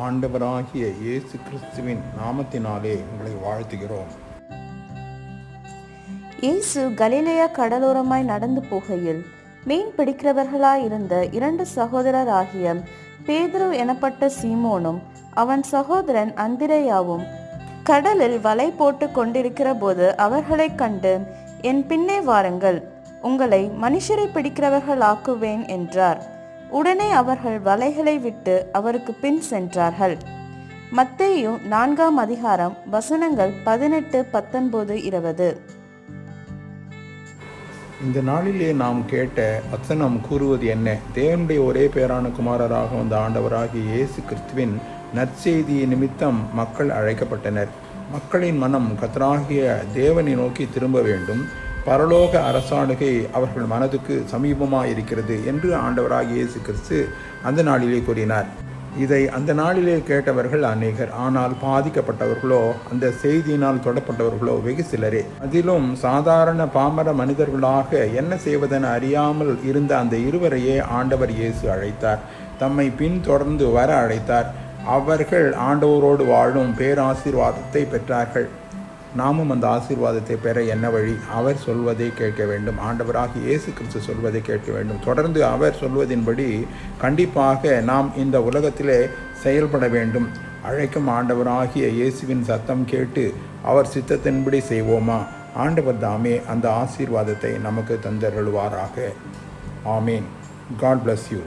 ஆண்டவராகிய இயேசு கிறிஸ்துவின் நாமத்தினாலே உங்களை வாழ்த்துகிறோம். இயேசு கலிலேயா கடலோரமாய் நடந்து போகையில் மீன் பிடிக்கிறவர்களாயிருந்த இரண்டு சகோதரராகிய பேதுரு எனப்பட்ட சீமோனும் அவன் சகோதரன் அந்திரையாவும் கடலில் வலை போட்டு கொண்டிருக்கிற போது அவர்களைக் கண்டு என் பின்னே வாருங்கள் உங்களை மனுஷரை பிடிக்கிறவர்களாக்குவேன் என்றார். உடனே அவர்கள் வலைகளை விட்டு அவருக்கு பின் சென்றார்கள். மத்தேயும் நான்காம் அதிகாரம் வசனங்கள் பதினெட்டு பத்தொன்பது இருபது. இந்த நாளிலே நாம் கேட்ட வசனம் கூறுவது என்ன? தேவனுடைய ஒரே பேரான குமாரராக வந்த ஆண்டவராகிய இயேசு கிறிஸ்துவின் நற்செய்தியை நிமித்தம் மக்கள் அழைக்கப்பட்டனர். மக்களின் மனம் கத்தராகிய தேவனை நோக்கி திரும்ப வேண்டும். பரலோக அரசாணுகை அவர்கள் மனதுக்கு சமீபமாக இருக்கிறது என்று ஆண்டவராக இயேசு கிறிஸ்து அந்த நாளிலே கூறினார். இதை அந்த நாளிலே கேட்டவர்கள் அநேகர். ஆனால் பாதிக்கப்பட்டவர்களோ அந்த செய்தியினால் தொடப்பட்டவர்களோ வெகு சிலரே. அதிலும் சாதாரண பாமர மனிதர்களாக என்ன செய்வதென அறியாமல் இருந்த அந்த இருவரையே ஆண்டவர் இயேசு அழைத்தார். தம்மை பின்தொடர்ந்து வர அழைத்தார். அவர்கள் ஆண்டவரோடு வாழும் பேராசீர்வாதத்தை பெற்றார்கள். நாமும் அந்த ஆசீர்வாதத்தை பெற என்ன வழி? அவர் சொல்வதை கேட்க வேண்டும். ஆண்டவராக இயேசு கிறிஸ்து சொல்வதை கேட்க வேண்டும். தொடர்ந்து அவர் சொல்வதின்படி கண்டிப்பாக நாம் இந்த உலகத்திலே செயல்பட வேண்டும். அழைக்கும் ஆண்டவராகிய இயேசுவின் சத்தம் கேட்டு அவர் சித்தத்தின்படி செய்வோமா? ஆண்டவர் தாமே அந்த ஆசீர்வாதத்தை நமக்கு தந்தருள்வாராக. ஆமீன். God bless you